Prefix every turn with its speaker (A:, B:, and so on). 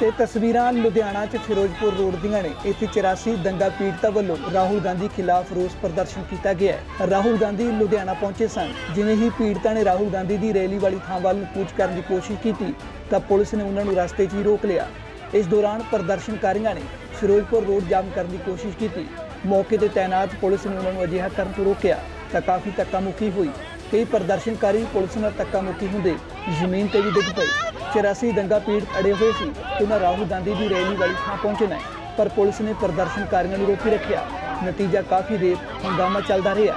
A: ਤੇ ਤਸਵੀਰਾਂ ਲੁਧਿਆਣਾ 'ਚ ਫਿਰੋਜ਼ਪੁਰ ਰੋਡ ਦੀਆਂ ਨੇ। ਇੱਥੇ 84 ਦੰਗਾ ਪੀੜਤਾਂ ਵੱਲੋਂ ਰਾਹੁਲ ਗਾਂਧੀ ਖਿਲਾਫ ਰੋਸ ਪ੍ਰਦਰਸ਼ਨ ਕੀਤਾ ਗਿਆ ਹੈ। ਰਾਹੁਲ ਗਾਂਧੀ ਲੁਧਿਆਣਾ ਪਹੁੰਚੇ ਸਨ। ਜਿਵੇਂ ਹੀ ਪੀੜਤਾਂ ਨੇ ਰਾਹੁਲ ਗਾਂਧੀ ਦੀ ਰੈਲੀ ਵਾਲੀ ਥਾਂ ਵੱਲ ਨੂੰ ਕੂਚ ਕਰਨ ਦੀ ਕੋਸ਼ਿਸ਼ ਕੀਤੀ, ਤਾਂ ਪੁਲਿਸ ਨੇ ਉਹਨਾਂ ਨੂੰ ਰਸਤੇ 'ਚ ਹੀ ਰੋਕ ਲਿਆ। ਇਸ ਦੌਰਾਨ ਪ੍ਰਦਰਸ਼ਨਕਾਰੀਆਂ ਨੇ ਫਿਰੋਜ਼ਪੁਰ ਰੋਡ ਜਾਮ ਕਰਨ ਦੀ ਕੋਸ਼ਿਸ਼ ਕੀਤੀ। ਮੌਕੇ ਤੇ ਤਾਇਨਾਤ ਪੁਲਿਸ ਨੇ ਉਹਨਾਂ ਨੂੰ ਅਜਿਹਾ ਕਰਨ ਤੋਂ ਰੋਕਿਆ ਤਾਂ ਕਾਫੀ ਧੱਕਾ ਮੁੱਕੀ ਹੋਈ। ਕਈ ਪ੍ਰਦਰਸ਼ਨਕਾਰੀ ਪੁਲਿਸ ਨਾਲ ਧੱਕਾ ਮੁੱਕੀ ਹੁੰਦੇ ਜ਼ਮੀਨ ਤੇ ਵੀ ਡਿੱਗ ਪਏ। 84 ਦੰਗਾ ਪੀੜ ਅੜੇ ਹੋਏ ਸੀ ਤੇ ਉਹਨਾਂ ਰਾਹੁਲ ਗਾਂਧੀ ਦੀ ਰੈਲੀ ਵਾਲੀ ਥਾਂ ਪਹੁੰਚਣਾ ਹੈ ਪਰ ਪੁਲਿਸ ਨੇ ਪ੍ਰਦਰਸ਼ਨਕਾਰੀਆਂ ਨੂੰ ਰੋਕੀ ਰੱਖਿਆ। ਨਤੀਜਾ ਕਾਫੀ ਦੇਰ ਹੰਗਾਮਾ ਚੱਲਦਾ ਰਿਹਾ।